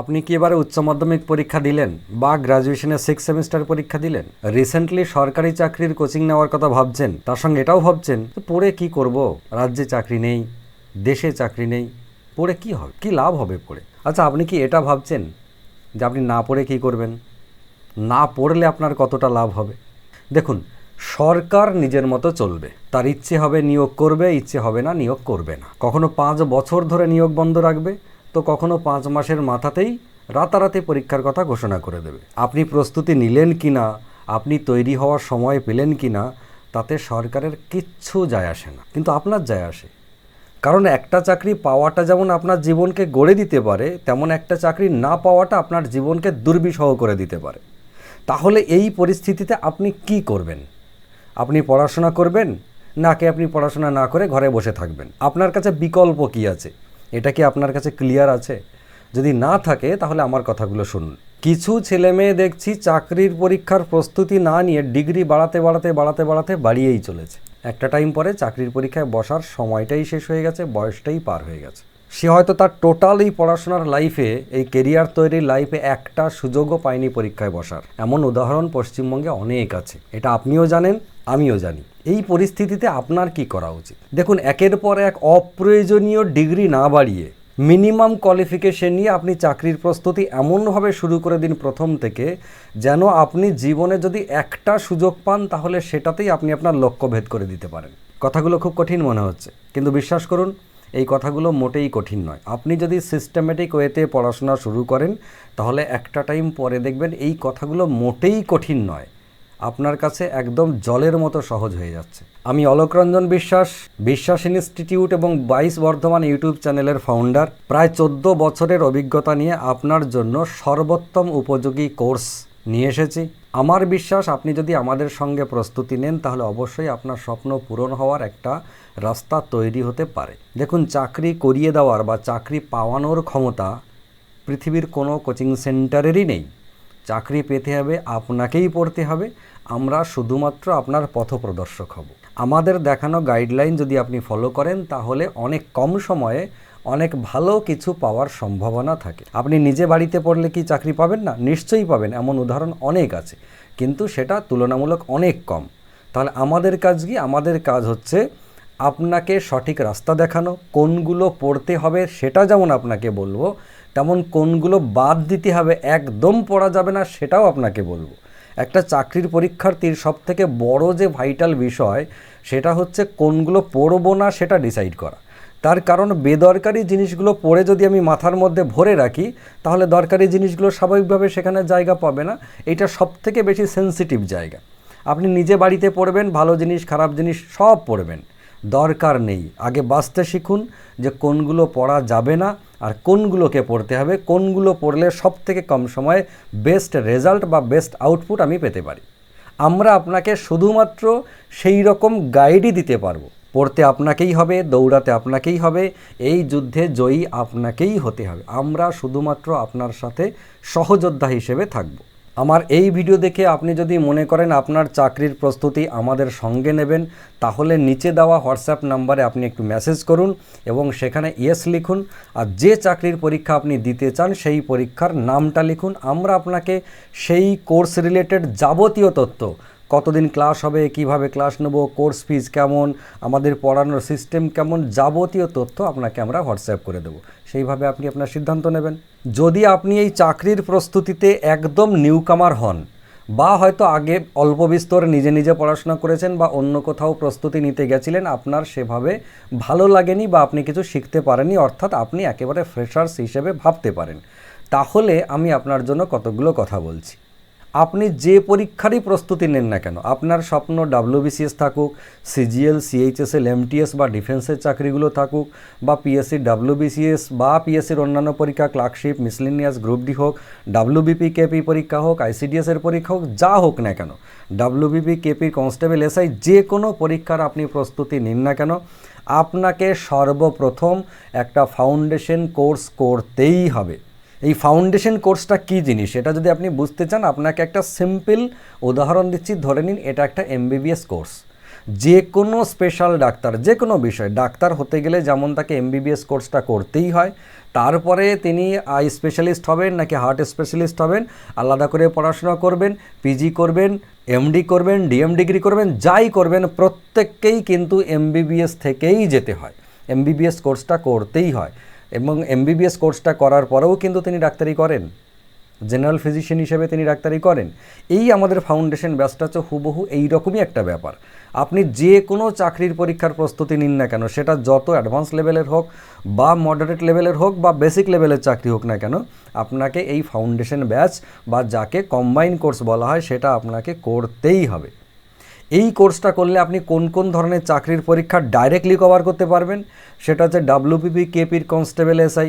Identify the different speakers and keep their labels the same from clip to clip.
Speaker 1: আপনি কি এবারে উচ্চ মাধ্যমিক পরীক্ষা দিলেন বা গ্র্যাজুয়েশনের সিক্স সেমিস্টার পরীক্ষা দিলেন? রিসেন্টলি সরকারি চাকরির কোচিং নেওয়ার কথা ভাবছেন, তার সঙ্গে এটাও ভাবছেন পড়ে কি করব? রাজ্যে চাকরি নেই, দেশে চাকরি নেই, পড়ে কি হবে? কি লাভ হবে পড়ে? আচ্ছা আপনি কি এটা ভাবছেন যে আপনি না পড়ে কি করবেন? না পড়লে আপনার কতটা লাভ হবে? দেখুন, সরকার নিজের মতো চলবে। তার ইচ্ছে হবে নিয়োগ করবে, ইচ্ছে হবে না নিয়োগ করবে না। কখনো পাঁচ বছর ধরে নিয়োগ বন্ধ রাখবে তো কখনো পাঁচ মাসের মাথাতেই রাতারাতি পরীক্ষার কথা ঘোষণা করে দেবে। আপনি প্রস্তুতি নিলেন কি না? আপনি তৈরি হওয়ার সময় পেলেন কি না? তাতে সরকারের কিচ্ছু যায় আসে না। কিন্তু আপনার যায় আসে। কারণ একটা চাকরি পাওয়াটা যেমন আপনার জীবনকে গড়ে দিতে পারে, তেমন একটা চাকরি না পাওয়াটা আপনার জীবনকে দুর্বিষহ করে দিতে পারে। তাহলে এই পরিস্থিতিতে আপনি কি করবেন? আপনি পড়াশোনা করবেন? নাকি আপনি পড়াশোনা না করে ঘরে বসে থাকবেন? আপনার কাছে বিকল্প কি আছে? এটা কি আপনার কাছে ক্লিয়ার আছে? যদি না থাকে, তাহলে আমার কথাগুলো শুনুন। কিছু ছেলে মেয়ে দেখছি চাকরির পরীক্ষার প্রস্তুতি না নিয়ে ডিগ্রি বাড়াতে বাড়াতে বাড়াতে বাড়াতে বাড়িয়েই চলেছে। একটা টাইম পরে চাকরির পরীক্ষায় বসার সময়টাই শেষ হয়ে গেছে, বয়সটাই পার হয়ে গেছে। সে হয়তো তার টোটাল এই পড়াশোনার লাইফে এই কেরিয়ার তৈরির লাইফে একটা সুযোগও পায়নি পরীক্ষায় বসার। এমন উদাহরণ পশ্চিমবঙ্গে অনেক আছে। এটা আপনিও জানেন আমিও জানি। এই পরিস্থিতিতে আপনার কি করা উচিত? দেখুন, একের পর এক অপ্রয়োজনীয় ডিগ্রি না বাড়িয়ে মিনিমাম কোয়ালিফিকেশন নিয়ে আপনি চাকরির প্রস্তুতি এমনভাবে শুরু করে দিন প্রথম থেকে, যেন আপনি জীবনে যদি একটা সুযোগ পান, তাহলে সেটাতেই আপনি আপনার লক্ষ্য ভেদ করে দিতে পারেন। কথাগুলো খুব কঠিন মনে হচ্ছে, কিন্তু বিশ্বাস করুন, এই কথাগুলো মোটেই কঠিন নয়। আপনি যদি সিস্টেমেটিক ওয়েতে পড়াশোনা শুরু করেন, তাহলে একটা টাইম পরে দেখবেন এই কথাগুলো মোটেই কঠিন নয়। আপনার কাছে একদম জলের মতো সহজ হয়ে যাচ্ছে। আমি অলোক রঞ্জন বিশ্বাস বিশ্বাস ইনস্টিটিউট এবং বাইশ বর্ধমান ইউটিউব চ্যানেলের ফাউন্ডার প্রায় চোদ্দ বছরের অভিজ্ঞতা নিয়ে আপনার জন্য সর্বোত্তম উপযোগী কোর্স নিয়ে এসেছি। আমার বিশ্বাস, আপনি যদি আমাদের সঙ্গে প্রস্তুতি নেন, তাহলে অবশ্যই আপনার স্বপ্ন পূরণ হওয়ার একটা রাস্তা তৈরি হতে পারে। দেখুন, চাকরি করিয়ে দেওয়ার বা চাকরি পাওয়ানোর ক্ষমতা পৃথিবীর কোনো কোচিং সেন্টারেরই নেই। চাকরি পেতে হবে, আপনাকেই পড়তে হবে। আমরা শুধুমাত্র আপনার পথপ্রদর্শক হব। আমাদের দেখানো গাইডলাইন যদি আপনি ফলো করেন, তাহলে অনেক কম সময়ে অনেক ভালো কিছু পাওয়ার সম্ভাবনা থাকে। আপনি নিজে বাড়িতে পড়লে কি চাকরি পাবেন? না, নিশ্চয়ই পাবেন, এমন উদাহরণ অনেক আছে। কিন্তু সেটা তুলনামূলক অনেক কম। তাহলে আমাদের কাজ কি? আমাদের কাজ হচ্ছে আপনাকে সঠিক রাস্তা দেখানো, কোনগুলো পড়তে হবে সেটা যেমন আপনাকে বলব তেমন কোনগুলো বাদ দিতে হবে একদম পড়া যাবে না সেটাও আপনাকে বলব। একটা চাকরির পরীক্ষার্থীর সব থেকে বড় যে ভাইটাল বিষয় সেটা হচ্ছে কোনগুলো পড়ব না সেটা ডিসাইড করা। তার কারণ বেদরকারি জিনিসগুলো পড়ে যদি আমি মাথার মধ্যে ভরে রাখি, তাহলে দরকারি জিনিসগুলো স্বাভাবিকভাবে সেখানে জায়গা পাবে না। এটা সব থেকে বেশি সেন্সিটিভ জায়গা। আপনি নিজে বাড়িতে পড়বেন, ভালো জিনিস, খারাপ জিনিস সব পড়বেন। দরকার নেই। আগে বাঁচতে শিখুন যে কোনগুলো পড়া যাবে না আর কোনগুলোকে পড়তে হবে, কোনগুলো পড়লে সব থেকে কম সময়ে বেস্ট রেজাল্ট বা বেস্ট আউটপুট আমি পেতে পারি। আমরা আপনাকে শুধুমাত্র সেই রকম গাইডই দিতে পারব। পড়তে আপনাকেই হবে, দৌড়াতে আপনাকেই হবে, এই যুদ্ধে জয়ী আপনাকেই হতে হবে। আমরা শুধুমাত্র আপনার সাথে সহযোদ্ধা হিসেবে থাকব। আমার এই ভিডিও দেখে আপনি যদি মনে করেন আপনার চাকরির প্রস্তুতি আমাদের সঙ্গে নেবেন, তাহলে নিচে দেওয়া হোয়াটসঅ্যাপ নাম্বারে আপনি একটু মেসেজ করুন এবং সেখানে ইয়েস লিখুন। আর যে চাকরির পরীক্ষা আপনি দিতে চান, সেই পরীক্ষার নামটা লিখুন। আমরা আপনাকে সেই কোর্স রিলেটেড যাবতীয় তথ্য কতদিন ক্লাস হবে, কীভাবে ক্লাস নেব কোর্স ফিজ কেমন, আমাদের পড়ানোর সিস্টেম কেমন, যাবতীয় তথ্য আপনাকে আমরা হোয়াটসঅ্যাপ করে দেবো। সেইভাবে আপনি আপনার সিদ্ধান্ত নেবেন। যদি আপনি এই চাকরির প্রস্তুতিতে একদম নিউকামার হন, বা হয়তো আগে অল্প বিস্তর নিজে নিজে পড়াশোনা করেছেন বা অন্য কোথাও প্রস্তুতি নিতে গেছিলেন, আপনার সেভাবে ভালো লাগেনি বা আপনি কিছু শিখতে পারেননি, অর্থাৎ আপনি একেবারে ফ্রেশার্স হিসেবে ভাবতে পারেন। তাহলে আমি আপনার জন্য কতগুলো কথা বলছি। আপনি যে পরীক্ষারই প্রস্তুতি নেন না কেন, আপনার স্বপ্ন ডাব্লিউবিসিএস থাকুক, সিজিএল, সিএইচএসএল, এমটিএস বা ডিফেন্সের চাকরিগুলো থাকুক, বা পিএসসি, ডাব্লিউবিসিএস বা পিএসসির অন্যান্য পরীক্ষা, ক্লার্কশিপ, মিসলিনিয়াস গ্রুপ ডি হোক ডাব্লিউবিপি কেপি পরীক্ষা হোক, আইসিডিএস এর পরীক্ষা হোক, যা হোক না কেন ডাব্লিউবিপি কেপি কনস্টেবল, এসআই, যে কোনো পরীক্ষার আপনি প্রস্তুতি নিন না কেন, আপনাকে সর্বপ্রথম একটা ফাউন্ডেশন কোর্স করতেই হবে। এই ফাউন্ডেশন কোর্সটা কী জিনিস? এটা যদি আপনি বুঝতে চান, আপনাকে একটা সিম্পল উদাহরণ দিচ্ছি, ধরে নিন এটা একটা এমবিবিএস কোর্স যে কোনো স্পেশাল ডাক্তার যে কোনো বিষয়, ডাক্তার হতে গেলে যেমন তাকে এমবিবিএস কোর্সটা করতেই হয়, তারপরে তিনি আই স্পেশালিস্ট হবেন নাকি হার্ট স্পেশালিস্ট হবেন, আলাদা করে পড়াশোনা করবেন পিজি করবেন এমডি করবেন ডিএম ডিগ্রি করবেন, যাই করবেন, প্রত্যেককেই কিন্তু এমবিবিএস থেকেই যেতে হয়। এমবিবিএস কোর্সটা করতেই হয়। এবং এমবিবিএস কোর্সটা করার পরেও কিন্তু তিনি ডাক্তারি করেন। জেনারেল ফিজিশিয়ান হিসেবে তিনি ডাক্তারি করেন। এই আমাদের ফাউন্ডেশন ব্যাচটা হচ্ছে হুবহু এইরকমই একটা ব্যাপার। আপনি যে কোনো চাকরির পরীক্ষার প্রস্তুতি নিন না কেন, সেটা যত অ্যাডভান্স লেভেলের হোক বা মডারেট লেভেলের হোক বা বেসিক লেভেলের চাকরি হোক না কেন, আপনাকে এই ফাউন্ডেশন ব্যাচ বা যাকে কম্বাইন কোর্স বলা হয় সেটা আপনাকে করতেই হবে। এই কোর্সটা করলে আপনি কোন কোন ধরনের চাকরির পরীক্ষা ডাইরেক্টলি কভার করতে পারবেন? সেটা হচ্ছে ডাব্লিউপিপি কেপির কনস্টেবল এসআই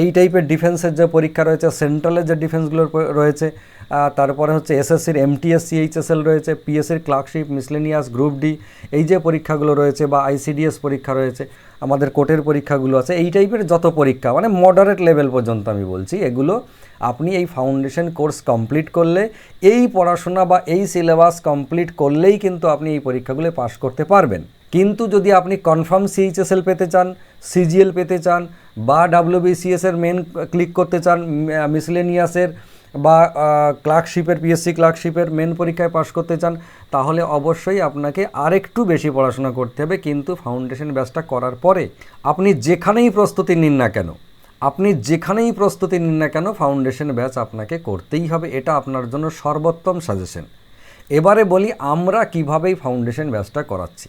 Speaker 1: এই টাইপের ডিফেন্সের যে পরীক্ষা রয়েছে সেন্ট্রালের যে ডিফেন্সগুলো রয়েছে তারপরে হচ্ছে এসএসসির এমটিএস সিএইচএসএল রয়েছে পিএসসির ক্লার্কশিপ মিসলেনিয়াস গ্রুপ ডি এই যে পরীক্ষাগুলো রয়েছে বা আইসিডিএস পরীক্ষা রয়েছে, আমাদের কোর্টের পরীক্ষাগুলো আছে, এই টাইপের যত পরীক্ষা মানে মডারেট লেভেল পর্যন্ত আমি বলছি, এগুলো আপনি এই ফাউন্ডেশন কোর্স কমপ্লিট করলে, এই পড়াশোনা বা এই সিলেবাস কমপ্লিট করলেই কিন্তু আপনি এই পরীক্ষাগুলো পাশ করতে পারবেন। কিন্তু যদি আপনি কনফার্ম সিএইচএসএল পেতে চান সিজিএল পেতে চান, বা ডাব্লিউবিসিএস এর মেন ক্লিক করতে চান মিসলেনিয়াসের বা ক্লার্কশিপের পিএসসি ক্লার্কশিপের মেন পরীক্ষায় পাশ করতে চান, তাহলে অবশ্যই আপনাকে আরেকটু বেশি পড়াশোনা করতে হবে। কিন্তু ফাউন্ডেশন ব্যাচটা করার পরে আপনি যেখানেই প্রস্তুতি নিন না কেন, আপনি যেখানেই প্রস্তুতি নিন না কেন ফাউন্ডেশন ব্যাচ আপনাকে করতেই হবে। এটা আপনার জন্য সর্বোত্তম সাজেশন এবারে বলি আমরা কীভাবে এই ফাউন্ডেশন ব্যাচটা করাচ্ছি।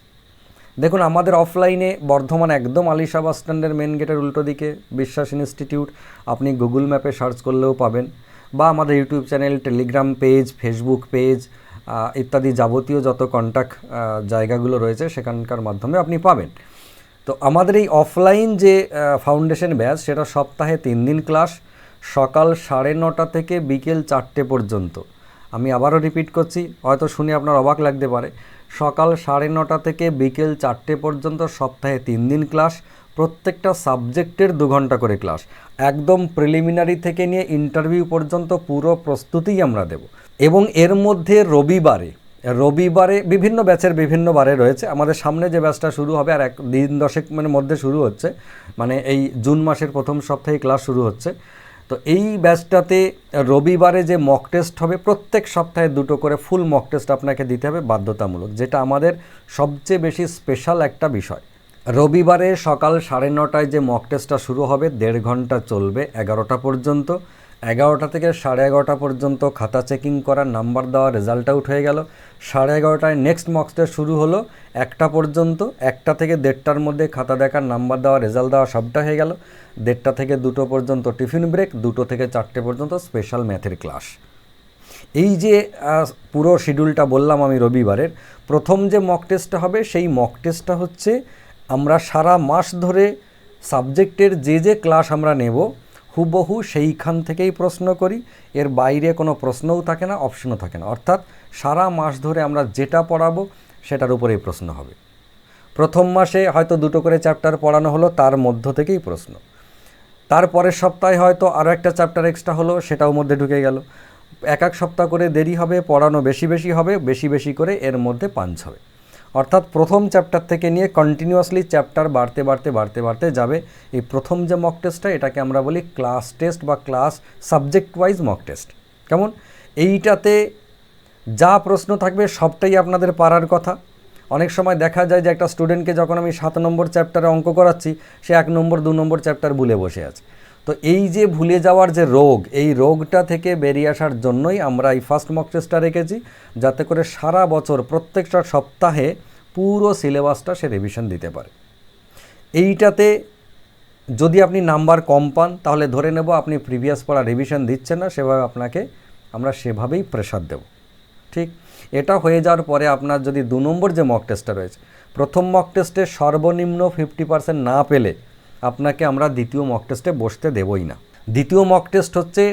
Speaker 1: দেখুন, আমাদের অফলাইনে বর্ধমান একদম আলিশা বাস স্ট্যান্ডের মেন গেটের উল্টো দিকে বিশ্বাস ইনস্টিটিউট আপনি গুগল ম্যাপে সার্চ করলেও পাবেন বা আমাদের YouTube channel Telegram page Facebook page ইত্যাদি যাবতীয় যত কন্ট্যাক্ট জায়গাগুলো রয়েছে সেখানকার মাধ্যমে আপনি পাবেন। তো আমাদের এই অফলাইন যে ফাউন্ডেশন ব্যাচ সেটা সপ্তাহে তিন দিন ক্লাস সকাল সাড়ে নটা থেকে বিকেল চারটে পর্যন্ত। আমি আবারও রিপিট করছি, হয়তো শুনে আপনার অবাক লাগতে পারে সকাল সাড়ে নটা থেকে বিকেল চারটে পর্যন্ত সপ্তাহে তিন দিন ক্লাস, প্রত্যেকটা সাবজেক্টের দু ঘণ্টা করে ক্লাস। একদম প্রিলিমিনারি থেকে নিয়ে ইন্টারভিউ পর্যন্ত পুরো প্রস্তুতিই আমরা দেব। এবং এর মধ্যে রবিবারে রবিবারে বিভিন্ন ব্যাচের বিভিন্ন বারে রয়েছে। আমাদের সামনে যে ব্যাচটা শুরু হবে আর এক দিন দশেক মানে মধ্যে শুরু হচ্ছে মানে এই জুন মাসের প্রথম সপ্তাহে ক্লাস শুরু হচ্ছে। তো এই ব্যাচটাতে রবিবারে যে মক টেস্ট হবে, প্রত্যেক সপ্তাহে দুটো করে ফুল মক টেস্ট আপনাকে দিতে হবে বাধ্যতামূলক, যেটা আমাদের সবচেয়ে বেশি স্পেশাল একটা বিষয়। রবিবারে সকাল সাড়ে নটায় যে মক টেস্টটা শুরু হবে, দেড় ঘণ্টা চলবে, এগারোটা পর্যন্ত। এগারোটা থেকে সাড়ে এগারোটা পর্যন্ত খাতা চেকিং করার নাম্বার দেওয়া রেজাল্ট আউট হয়ে গেল। সাড়ে এগারোটায় নেক্সট মক শুরু হলো। একটা পর্যন্ত, একটা থেকে দেড়টার মধ্যে খাতা দেখার নাম্বার দেওয়া, রেজাল্ট দেওয়া সবটা হয়ে গেল। দেড়টা থেকে দুটো পর্যন্ত টিফিন ব্রেক, দুটো থেকে চারটে পর্যন্ত স্পেশাল ম্যাথের ক্লাস এই যে পুরো শিডিউলটা বললাম আমি রবিবারের, প্রথম যে মক টেস্টটা হবে, সেই মক টেস্টটা হচ্ছে আমরা সারা মাস ধরে সাবজেক্টের যে যে ক্লাস আমরা নেব হুবহু সেইখান থেকেই প্রশ্ন করি। এর বাইরে কোনো প্রশ্নও থাকে না অপশনও থাকে না। অর্থাৎ সারা মাস ধরে আমরা যেটা পড়াবো সেটার উপরেই প্রশ্ন হবে। প্রথম মাসে হয়তো দুটো করে চ্যাপ্টার পড়ানো হলো, তার মধ্য থেকেই প্রশ্ন। তারপরের সপ্তাহে হয়তো আরও একটা চ্যাপ্টার এক্সট্রা হলো, সেটাও মধ্যে ঢুকে গেল। এক এক সপ্তাহ করে দেরি হবে, পড়ানো বেশি বেশি হবে, বেশি বেশি করে এর মধ্যে পাঞ্চ হবে। অর্থাৎ প্রথম চ্যাপ্টার থেকে নিয়ে কন্টিনিউয়াসলি চ্যাপ্টার বাড়তে বাড়তে বাড়তে বাড়তে যাবে। এই প্রথম যে মক টেস্টটা এটাকে আমরা বলি ক্লাস টেস্ট বা class subject wise mock test কেমন? এইটাতে যা প্রশ্ন থাকবে, সবটাই আপনাদের পারার কথা। অনেক সময় দেখা যায় যে একটা স্টুডেন্টকে যখন আমি সাত নম্বর চ্যাপ্টারে অঙ্ক করাচ্ছি, সে এক নম্বর, দু নম্বর চ্যাপ্টার ভুলে বসে আছে। তো এই যে ভুলে যাওয়ার যে রোগ, এই রোগটা থেকে বেরিয়ে আসার জন্যই আমরা এই ফার্স্ট মক টেস্টটা রেখেছি। যাতে করে সারা বছর প্রত্যেকটা সপ্তাহে পুরো সিলেবাসটা সে রিভিশন দিতে পারে। এইটাতে যদি আপনি নাম্বার কম পান, তাহলে ধরে নেব আপনি প্রিভিয়াস পড়া রিভিশন দিচ্ছেন না, সেভাবে আপনাকে আমরা সেভাবেই প্রেশার দেব। ঠিক? এটা হয়ে যাওয়ার পরে আপনার যদি দু নম্বর যে মক টেস্টটা রয়েছে, প্রথম মক টেস্টে সর্বনিম্ন ফিফটি পার্সেন্ট না পেলে আপনাকে আমরা দ্বিতীয় মক টেস্টে বসতে দেবই না। দ্বিতীয় মক টেস্ট হচ্ছে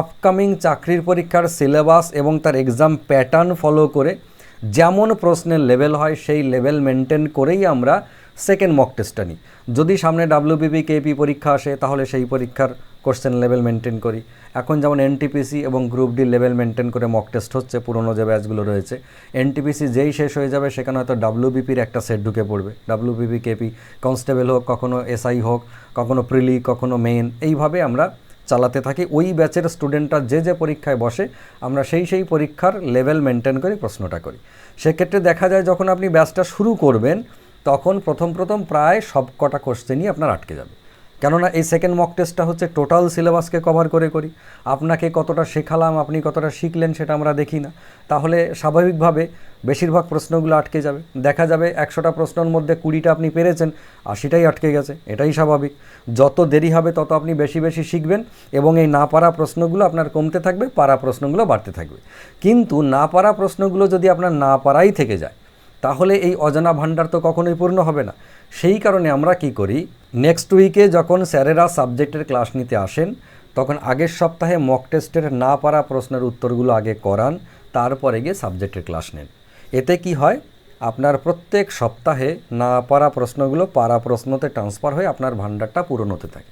Speaker 1: আপকামিং চাকরির পরীক্ষার সিলেবাস এবং তার এক্সাম প্যাটার্ন ফলো করে যেমন প্রশ্নের লেভেল হয়, সেই লেভেল মেনটেন করেই আমরা সেকেন্ড মক টেস্টটা নিই। যদি সামনে ডাব্লিউবিপি কেপি পরীক্ষা আসে, তাহলে সেই পরীক্ষার কোশ্চেন লেভেল মেনটেন করি। এখন যেমন এনটিপিসি এবং গ্রুপ ডি লেভেল মেনটেন করে মক টেস্ট হচ্ছে, পুরনো যে ব্যাচগুলো রয়েছে। এনটিপিসি যেই শেষ হয়ে যাবে, সেখানে হয়তো ডাব্লিউবিপির একটা সেট ঢুকে পড়বে। ডাব্লিউবিপি কেপি কনস্টেবল হোক, কখনো এসআই হোক, কখনো প্রিলি কখনো মেইন এইভাবে আমরা চালাতে থাকি। ওই ব্যাচের স্টুডেন্টরা যে যে পরীক্ষায় বসে, আমরা সেই সেই পরীক্ষার লেভেল মেনটেন করে প্রশ্নটা করি। সেক্ষেত্রে দেখা যায় যখন আপনি ব্যাচটা শুরু করবেন, তখন প্রথম প্রথম প্রায় সব কটা কোশ্চেনই আপনার আটকে যাবে। কেননা এই সেকেন্ড মক টেস্টটা হচ্ছে টোটাল সিলেবাসকে কভার করে করি। আপনাকে কতটা শেখালাম, আপনি কতটা শিখলেন সেটা আমরা দেখি না। তাহলে স্বাভাবিকভাবে বেশিরভাগ প্রশ্নগুলো আটকে যাবে। দেখা যাবে একশোটা প্রশ্নের মধ্যে কুড়িটা আপনি পেরেছেন, আশিটাই আটকে গেছে। এটাই স্বাভাবিক। যত দেরি হবে, তত আপনি বেশি বেশি শিখবেন এবং এই না পারা প্রশ্নগুলো আপনার কমতে থাকবে, পারা প্রশ্নগুলো বাড়তে থাকবে। কিন্তু না পারা প্রশ্নগুলো যদি আপনার না পারাই থেকে যায়, তাহলে এই অজানা ভাণ্ডার তো কখনোই পূর্ণ হবে না। সেই কারণে আমরা কি করি নেক্সট উইকে যখন স্যারেরা সাবজেক্টের ক্লাস নিতে আসেন, তখন আগের সপ্তাহে মক টেস্টের না পারা প্রশ্নের উত্তরগুলো আগে করান, তারপরে গিয়ে সাবজেক্টের ক্লাস নেন। এতে কি হয়? আপনার প্রত্যেক সপ্তাহে না পারা প্রশ্নগুলো পারা প্রশ্নতে ট্রান্সফার হয়ে আপনার ভাণ্ডারটা পূরণ হতে থাকে।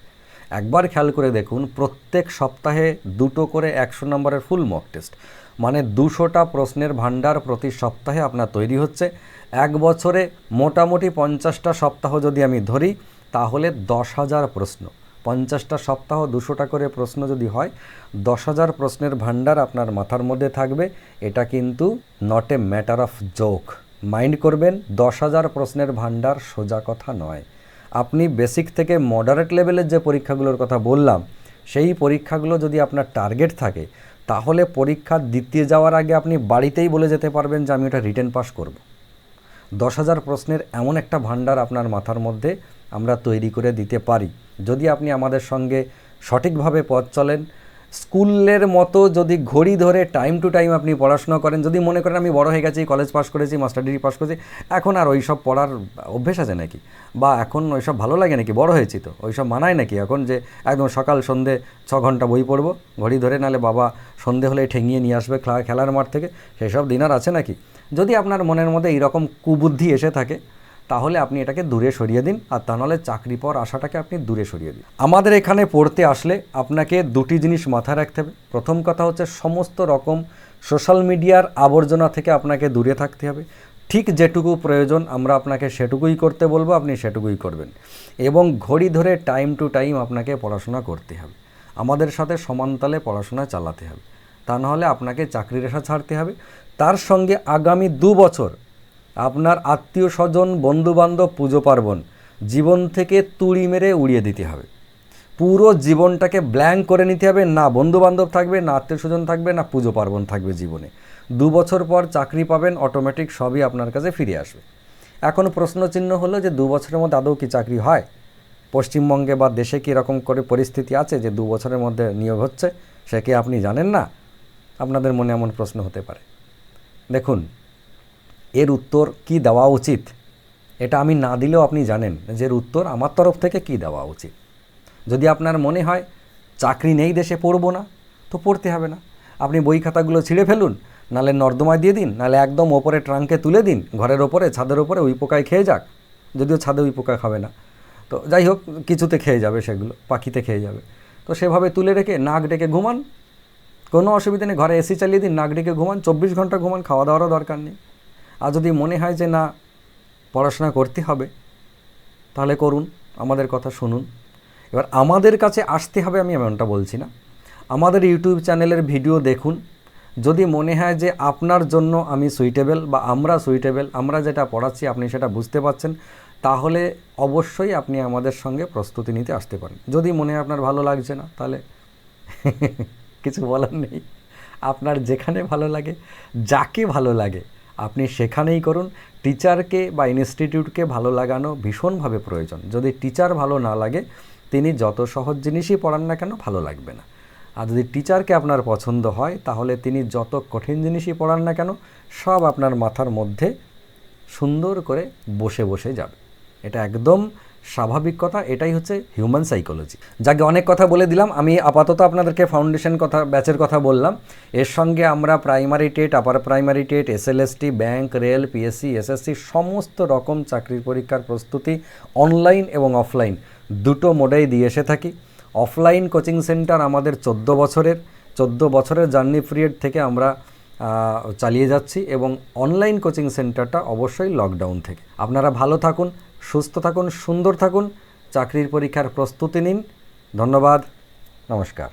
Speaker 1: একবার খেয়াল করে দেখুন, প্রত্যেক সপ্তাহে দুটো করে একশো নম্বরের ফুল মক টেস্ট মানে দুশোটা প্রশ্নের ভাণ্ডার প্রতি সপ্তাহে আপনার তৈরি হচ্ছে। এক বছরে মোটামুটি পঞ্চাশটা সপ্তাহ যদি আমি ধরি তাহলে দশ হাজার প্রশ্ন। পঞ্চাশটা সপ্তাহ দুশোটা করে প্রশ্ন যদি হয়, দশ হাজার প্রশ্নের ভাণ্ডার আপনার মাথার মধ্যে থাকবে। এটা কিন্তু not a matter of joke mind করবেন, দশ হাজার প্রশ্নের ভাণ্ডার সোজা কথা নয়। আপনি বেসিক থেকে মডারেট লেভেলের যে পরীক্ষাগুলোর কথা বললাম, সেই পরীক্ষাগুলো যদি আপনার টার্গেট থাকে, তাহলে পরীক্ষা দিতে যাওয়ার আগে আপনি বাড়িতেই বলে যেতে পারবেন যে আমি ওটা রিটেন পাস করব। দশ হাজার প্রশ্নের এমন একটা ভাণ্ডার আপনার মাথার মধ্যে আমরা তৈরি করে দিতে পারি। যদি আপনি আমাদের সঙ্গে সঠিকভাবে পথ চলেন, স্কুলের মতো যদি ঘড়ি ধরে টাইম টু টাইম আপনি পড়াশোনা করেন, যদি মনে করেন আমি বড় হয়ে গেছি কলেজ পাস করেছি মাস্টার ডিগ্রি পাস করেছি, এখন আর ওই সব পড়ার অভ্যেস আছে নাকি? বা এখন ওই সব ভালো লাগে নাকি? বড় হয়েছি তো ওই সব মানায় নাকি? এখন যে একদম সকাল সন্ধে ছ ঘণ্টা বই পড়ব, ঘড়ি ধরে নালে বাবা সন্ধে হলে ঠেঙিয়ে নিয়ে আসবে খেলা, খেলার মাঠ থেকে সেই সব দিন আর আছে নাকি? যদি আপনার মনের মধ্যে এইরকম কুবুদ্ধি এসে থাকে তাহলে আপনি এটাকে দূরে সরিয়ে দিন আর তা নাহলে চাকরি পাওয়ার আশাটাকে আপনি দূরে সরিয়ে দিন। আমাদের এখানে পড়তে আসলে আপনাকে দুটি জিনিস মাথায় রাখতে হবে। প্রথম কথা হচ্ছে সমস্ত রকম সোশ্যাল মিডিয়ার আবর্জনা থেকে আপনাকে দূরে থাকতে হবে। ঠিক যেটুকু প্রয়োজন আমরা আপনাকে সেটুকুই করতে বলব, আপনি সেটুকুই করবেন। এবং ঘড়ি ধরে টাইম টু টাইম আপনাকে পড়াশোনা করতে হবে। আমাদের সাথে সমানতালে পড়াশোনা চালাতে হবে। তা নাহলে আপনাকে চাকরির আশা ছাড়তে হবে। তার সঙ্গে আগামী দু বছর আপনার আত্মীয় স্বজন, বন্ধুবান্ধব, পুজো পার্বণ, জীবন থেকে তুড়ি মেরে উড়িয়ে দিতে হবে। পুরো জীবনটাকে ব্ল্যাঙ্ক করে নিতে হবে, না বন্ধুবান্ধব থাকবে, না আত্মীয় স্বজন থাকবে, না পুজো পার্বণ থাকবে জীবনে। দু বছর পর চাকরি পাবেন অটোমেটিক সবই আপনার কাছে ফিরে আসবে। এখন প্রশ্নচিহ্ন হলো যে দু বছরের মধ্যে আদৌ কি চাকরি হয়? পশ্চিমবঙ্গে বা দেশে কি এরকম করে পরিস্থিতি আছে যে দু বছরের মধ্যে নিয়োগ হচ্ছে? সে কি আপনি জানেন না? আপনাদের মনে এমন প্রশ্ন হতে পারে। দেখুন এর উত্তর কি দেওয়া উচিত? এটা আমি না দিলেও আপনি জানেন যে এর উত্তর আমার তরফ থেকে কি দেওয়া উচিত। যদি আপনার মনে হয়, চাকরি নেই, দেশে পড়ব না, তো পড়তে হবে না। আপনি বই খাতাগুলো ছিঁড়ে ফেলুন, নালে নর্দমায় দিয়ে দিন, নালে একদম ওপরে ট্রাঙ্কে তুলে দিন, ঘরের ওপরে, ছাদের ওপরে উই পোকায় খেয়ে যাক। যদিও ছাদে উই পোকা খাবে না। তো যাই হোক, কিছুতে খেয়ে যাবে সেগুলো, পাখিতে খেয়ে যাবে। তো সেভাবে তুলে রেখে, নাক ডেকে ঘুমান। কোনো অসুবিধা নেই, ঘরে এসি চালিয়ে দিন, নাক ডেকে ঘুমান, চব্বিশ ঘণ্টা ঘুমান খাওয়া দাওয়ারও দরকার নেই। আর যদি মনে হয় যে না, পড়াশোনা করতে হবে, তাহলে করুন, আমাদের কথা শুনুন। এবার আমাদের কাছে আসতে হবে, আমি এমনটা বলছি না। আমাদের ইউটিউব চ্যানেলের ভিডিও দেখুন। যদি মনে হয় যে আপনার জন্য আমি সুইটেবল বা আমরা সুইটেবল আমরা যেটা পড়াচ্ছি, আপনি সেটা বুঝতে পারছেন, তাহলে অবশ্যই আপনি আমাদের সঙ্গে প্রস্তুতি নিতে আসতে পারেন। যদি মনে হয় আপনার ভালো লাগছে না, তাহলে কিছু বলার নেই। আপনার যেখানে ভালো লাগে, যাকে ভালো লাগে আপনি সেখানেই করুন। টিচারকে বা ইনস্টিটিউটকে ভালো লাগানো ভীষণভাবে প্রয়োজন। যদি টিচার ভালো না লাগে, তিনি যত সহজ জিনিসই পড়ান না কেন ভালো লাগবে না। আর যদি টিচারকে আপনার পছন্দ হয়, তাহলে তিনি যত কঠিন জিনিসই পড়ান না কেন, সব আপনার মাথার মধ্যে সুন্দর করে বসে বসে যাবে। এটা একদম স্বাভাবিক কথা এটাই হচ্ছে হিউম্যান সাইকোলজি যাকে অনেক কথা বলে দিলাম, আমি আপাতত আপনাদেরকে ফাউন্ডেশন কথা ব্যাচের কথা বললাম। এর সঙ্গে আমরা primary TET upper primary TET SLST bank rail PSC SSC সমস্ত রকম চাকরির পরীক্ষার প্রস্তুতি অনলাইন এবং অফলাইন দুটো মোডেই দিয়ে এসে থাকি। অফলাইন কোচিং সেন্টার আমাদের চোদ্দ বছরের চোদ্দ বছরের জার্নি পিরিয়ড থেকে আমরা চালিয়ে যাচ্ছি এবং অনলাইন কোচিং সেন্টারটা অবশ্যই লকডাউন থেকে। আপনারা ভালো থাকুন সুস্থ থাকুন সুন্দর থাকুন চাকরির পরীক্ষার প্রস্তুতি নিন। ধন্যবাদ নমস্কার।